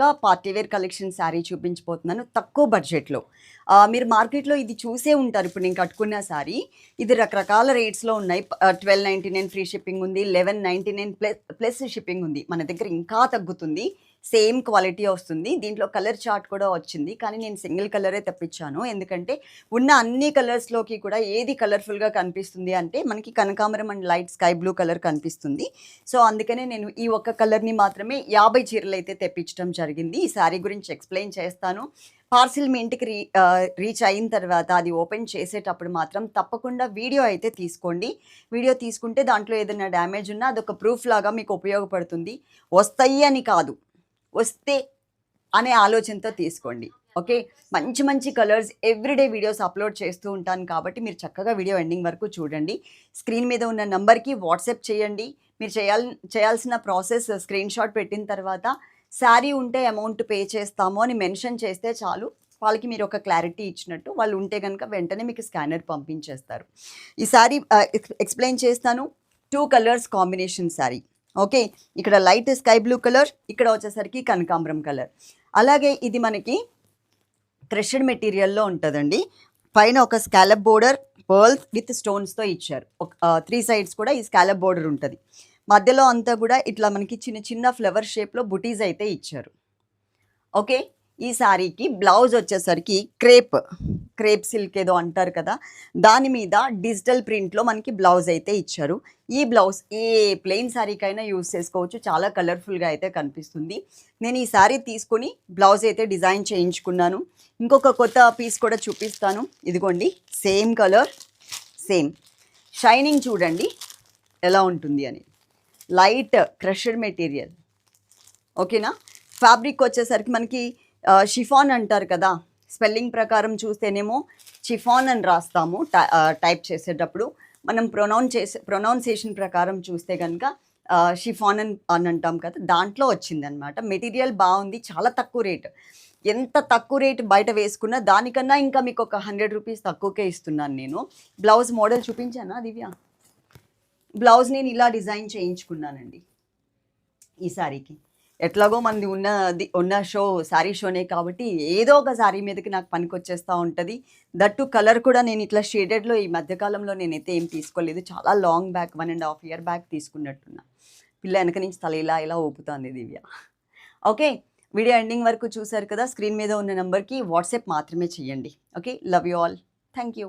ఒక party wear collection sari చూపించబోతున్నాను తక్కువ బడ్జెట్లో. మీరు మార్కెట్లో ఇది చూసే ఉంటారు. ఇప్పుడు నేను కట్టుకున్న శారీ ఇది రకరకాల రేట్స్లో ఉన్నాయి. Twelve ninety nine free shipping ఉంది eleven ninety nine plus plus shipping ఉంది. మన దగ్గర ఇంకా తగ్గుతుంది. సేమ్ క్వాలిటీ వస్తుంది. దీంట్లో కలర్ చార్ట్ కూడా వచ్చింది. కానీ నేను సింగిల్ కలరే తెప్పించాను. ఎందుకంటే ఉన్న అన్ని కలర్స్లోకి కూడా ఏది కలర్ఫుల్గా కనిపిస్తుంది అంటే మనకి కనకాంబరం and light sky blue colour కనిపిస్తుంది. సో అందుకనే నేను ఈ ఒక్క కలర్ని మాత్రమే యాభై చీరలు అయితే తెప్పించడం జరిగింది. ఈ శారీ గురించి ఎక్స్ప్లెయిన్ చేస్తాను. పార్సిల్ మీ ఇంటికి రీ రీచ్ అయిన తర్వాత అది ఓపెన్ చేసేటప్పుడు మాత్రం తప్పకుండా వీడియో అయితే తీసుకోండి. వీడియో తీసుకుంటే దాంట్లో ఏదైనా డ్యామేజ్ ఉన్నా అదొక ప్రూఫ్ లాగా మీకు ఉపయోగపడుతుంది. వస్తాయి అని కాదు. వస్తే అనే ఆలోచనతో తీసుకోండి. ఓకే? మంచి మంచి కలర్స్ ఎవ్రీడే వీడియోస్ అప్లోడ్ చేస్తూ ఉంటాను కాబట్టి మీరు చక్కగా వీడియో ఎండింగ్ వరకు చూడండి. స్క్రీన్ మీద ఉన్న నంబర్కి వాట్సాప్ చేయండి. మీరు చేయాల్ చేయాల్సిన ప్రాసెస్ స్క్రీన్ షాట్ పెట్టిన తర్వాత శారీ ఉంటే అమౌంట్ పే చేస్తాము అని మెన్షన్ చేస్తే చాలు. వాళ్ళకి మీరు ఒక క్లారిటీ ఇచ్చినట్టు వాళ్ళు ఉంటే కనుక వెంటనే మీకు స్కానర్ పంపించేస్తారు. ఈ శారీ ఎక్స్ప్లెయిన్ చేస్తాను. Two colours combination sari. Okay ఇక్కడ లైట్ స్కై బ్లూ కలర్ ఇక్కడ వచ్చేసరికి కనకాంబరం కలర్. అలాగే ఇది మనకి క్రషడ్ మెటీరియల్లో ఉంటుందండి. పైన ఒక స్కాలప్ బోర్డర్ పర్ల్స్ విత్ స్టోన్స్తో ఇచ్చారు. త్రీ సైడ్స్ కూడా ఈ స్కాలప్ బోర్డర్ ఉంటుంది. మధ్యలో అంతా కూడా ఇట్లా మనకి చిన్న చిన్న ఫ్లవర్ షేప్లో బుటీస్ అయితే ఇచ్చారు. ఓకే ఈ శారీకి బ్లౌజ్ వచ్చేసరికి క్రేప్. క్రేప్ సిల్క్ ఏదో అంటారు కదా దాని మీద డిజిటల్ ప్రింట్లో మనకి బ్లౌజ్ అయితే ఇచ్చారు. ఈ బ్లౌజ్ ఏ ప్లెయిన్ శారీకైనా యూజ్ చేసుకోవచ్చు. చాలా కలర్ఫుల్గా అయితే కనిపిస్తుంది. నేను ఈ శారీ తీసుకొని బ్లౌజ్ అయితే డిజైన్ చేయించుకున్నాను. ఇంకొక కొత్త పీస్ కూడా చూపిస్తాను. ఇదిగోండి సేమ్ కలర్ సేమ్. షైనింగ్ చూడండి ఎలా ఉంటుంది అని. Light crusher material. ఓకేనా? ఫ్యాబ్రిక్ వచ్చేసరికి మనకి షిఫాన్ అంటారు కదా స్పెల్లింగ్ ప్రకారం చూస్తేనేమో షిఫాన్ అని రాస్తాము టై- టైప్ చేసేటప్పుడు. మనం ప్రొనౌన్ చేసే ప్రొనౌన్సియేషన్ ప్రకారం చూస్తే కనుక షిఫాన్ అని అని అంటాం కదా దాంట్లో వచ్చిందనమాట మెటీరియల్ బాగుంది చాలా తక్కువ రేట్. ఎంత తక్కువ రేట్ బయట వేసుకున్నా దానికన్నా ఇంకా మీకు ఒక హండ్రెడ్ రూపీస్ తక్కువకే ఇస్తున్నాను నేను. బ్లౌజ్ మోడల్ చూపించానా దివ్య? బ్లౌజ్ నేను ఇలా డిజైన్ చేయించుకున్నానండి ఈ శారీకి ఎట్లాగో మనది ఉన్నది ఉన్న షో శారీ షోనే కాబట్టి ఏదో ఒక శారీ మీదకి నాకు పనికి వచ్చేస్తూ ఉంటుంది దట్టు కలర్ కూడా నేను ఇట్లా షేడెడ్లో ఈ మధ్యకాలంలో నేనైతే ఏం తీసుకోలేదు. చాలా long back one and half year back తీసుకున్నట్టున్నా. పిల్ల వెనక నుంచి తల ఇలా ఇలా ఊపుతోంది దివ్య. ఓకే వీడియో ఎండింగ్ వరకు చూసారు కదా స్క్రీన్ మీద ఉన్న నెంబర్కి వాట్సాప్ మాత్రమే చేయండి. Okay love you all thank you